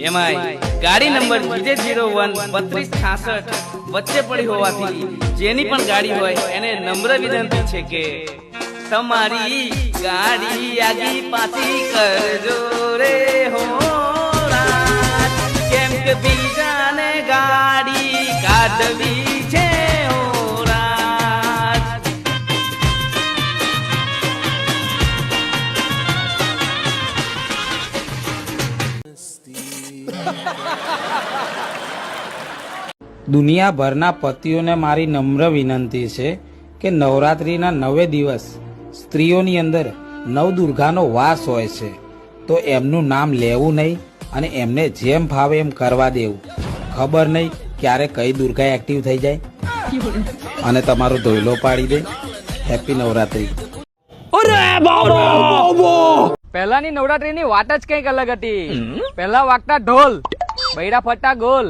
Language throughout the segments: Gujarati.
એમાંય ગાડી નંબર જીજે જીરો વન બત્રીસ છાસઠ વચ્ચે પડી હોવાથી જેની પણ ગાડી હોય એને નમ્ર વિનંતી છે કે તમારી ગાડી આગી પાછી કરજો રે હો. દુનિયાભરના પતિઓને મારી નમ્ર વિનંતી છે કે નવરાત્રિના નવે દિવસ સ્ત્રીઓની અંદર નવદુર્ગાનો વાસ હોય છે. તો એમનું નામ લેવું નહીં અને એમને જેમ ફાવે એમ કરવા દેવું. ખબર નહીં ક્યારે કઈ દુર્ગા એક્ટિવ થઈ જાય. અને તમારો ધોઈલો પાડી દે. હેપી નવરાત્રી. પહેલાની નવરાત્રીની વાત જ કંઈક અલગ હતી. પહેલા વાગતા ઢોલ. બૈરા ફટા ગોલ.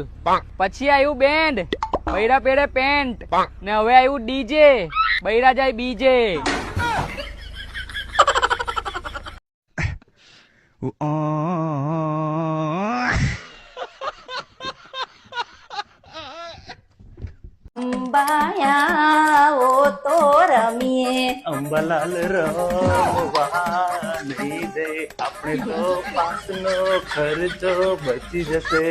પછી આવ્યું બેન્ડ. બૈરા પેડે પેન્ટ. ને હવે આવ્યું ડીજે. બૈરા જાય બીજે. અંબાયા ઓ તો રમીએ. અંબાલાલ રમવા નહીં દે આપણે તો પાસનો ખર્ચો બચી જશે.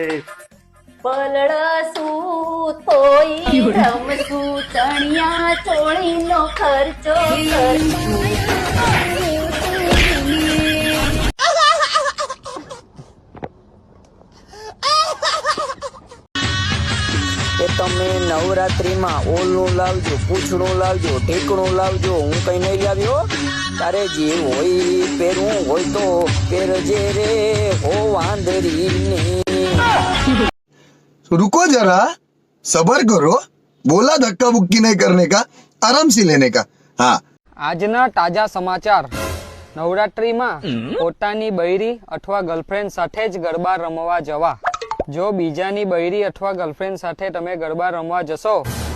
પલળસું તોય રમશું. ચણિયા ચોળીનો ખર્ચો કે તમે નવરાત્રીમાં ઓલનું લાવજો પૂછડું લાવજો ઢીકણું લાવજો હું કઈ નહીં લાવ્યો તારે જે હોય પહેરવું હોય તો પહેરજે રે હો વાંદરી रुको जरा सबर करो बोला धक्का बुक्की नहीं करने का आराम से लेने का हाँ આજના તાજા સમાચાર નવરાત્રીમાં પોતાની બૈરી અથવા ગર્લફ્રેન્ડ સાથે જ ગરબા રમવા જવા જો બીજાની બૈરી અથવા ગર્લફ્રેન્ડ સાથે તમે ગરબા રમવા જશો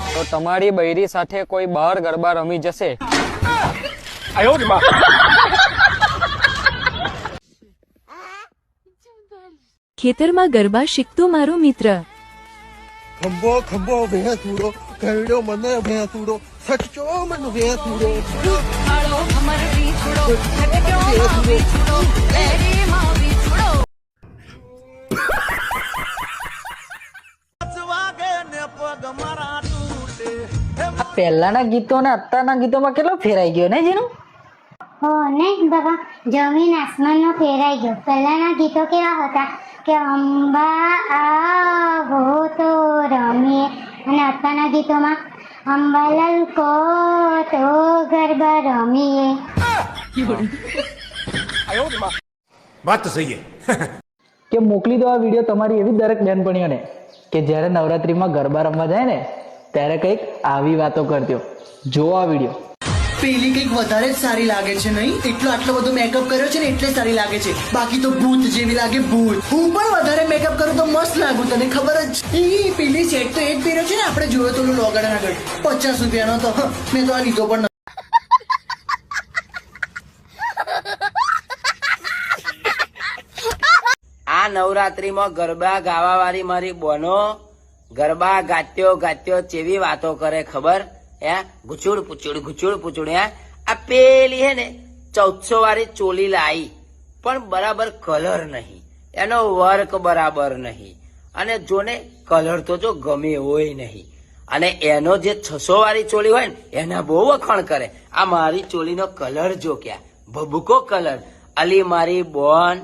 તો તમારી બૈરી સાથે કોઈ બહાર ગરબા રમી જશે ખેતરમાં ગરબા શીખતો મારો મિત્ર. ખંભો ખંભો ભેંસુડો કરડ્યો મને ભેંસુડો સચો મને ભેંસુડો પહેલાના ગીતો ને અત્યારના ગીતોમાં કેટલો ફેરાઈ ગયો ને જીનું? હો ને બાબા. જમીન આસમાનનો ફેરાઈ ગયો. પહેલાના ગીતો કેવા હતા કે અંબા આવો તો રમીએ અને અત્યારના ગીતોમાં અંબાલાલ કો તો ગરબા રમીએ. કે મોકલી દો આ વીડિયો તમારી એવી દરેક બહેનપણીઓને કે જ્યારે નવરાત્રીમાં ગરબા રમવા જાય ને ત્યારે કંઈક આવી વાતો કરજો. જો આ વીડિયો. પેલી કંઈક વધારે જ સારી લાગે છે નહીં? એટલો આટલો બધો મેકઅપ કર્યો છે ને એટલે સારી લાગે છે. બાકી તો ભૂત જેવી લાગે, ભૂત. હું પણ વધારે મેકઅપ કરું તો મસ્ત લાગુ, તને ખબર જ. છે પેલી સેટ તો એ પહેર્યો છે ને આપણે જોયો તો લોગડ આગળ. પચાસ રૂપિયાનો તો મેં તો આ લીધો પણ આ નવરાત્રીમાં ગરબા ગાવા વાળી મારી બોનો ગરબા ગાત્યો ગાત્યો ચેવી વાતો કરે, ખબર? હે? ગુચુડ પૂચુડ ગુચુડ પૂચુડ, હે? આ પેલી હે ને, ચૌદસો વાળી ચોલી લાઈ. પણ બરાબર કલર નહીં. એનો વર્ક બરાબર નહીં. અને જોને કલર તો જો ગમે હોય નહીં. અને એનો જે છસો વાળી ચોલી હોય ને, એના બહુ વખાણ કરે. આ મારી ચોલીનો કલર જો ક્યાં? ભભૂકો કલર અલી મારી બોન,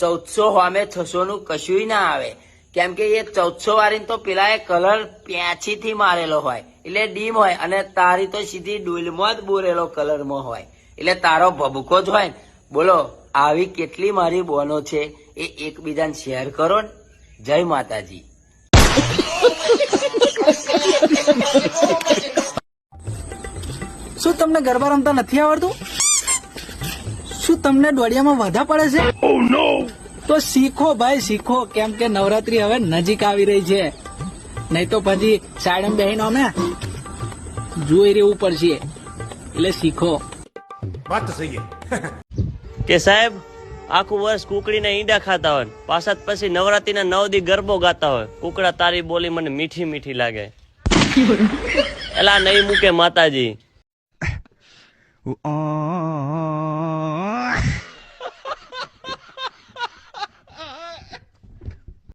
ચૌદસો સામે છસો નું કશું ના આવે. કેમ કે એ ચૌદસો વાળી તો પેલા એ કલર પ્યાછી થી મારેલો હોય. એટલે ડીમ હોય અને તારી તો સીધી ડુલમાં જ બોરેલો કલરમાં હોય. એટલે તારો ભભૂકો જ હોય બોલો આવી કેટલી મારી બોનો છે એ એકબીજાને શેર કરો ને. જય માતાજી. શું તમને ગરબા રમતા નથી આવડતું? શું તમને દોડિયામાં વધા પડે છે? તો શીખો ભાઈ શીખો. કેમ કે નવરાત્રી હવે નજીક આવી રહી છે. નહીં તો પછી સાયડમ બેહીને અમે જોઈ રહેવું પડશે. એટલે શીખો. કે સાહેબ આખું વર્ષ કુકડીના ઈંડા ખાતા હોય પાછા પછી નવરાત્રીના નવ દી ગરબો ગાતા હોય. કુકડા તારી બોલી મને મીઠી મીઠી લાગે. એલા નહીં મૂકે માતાજી.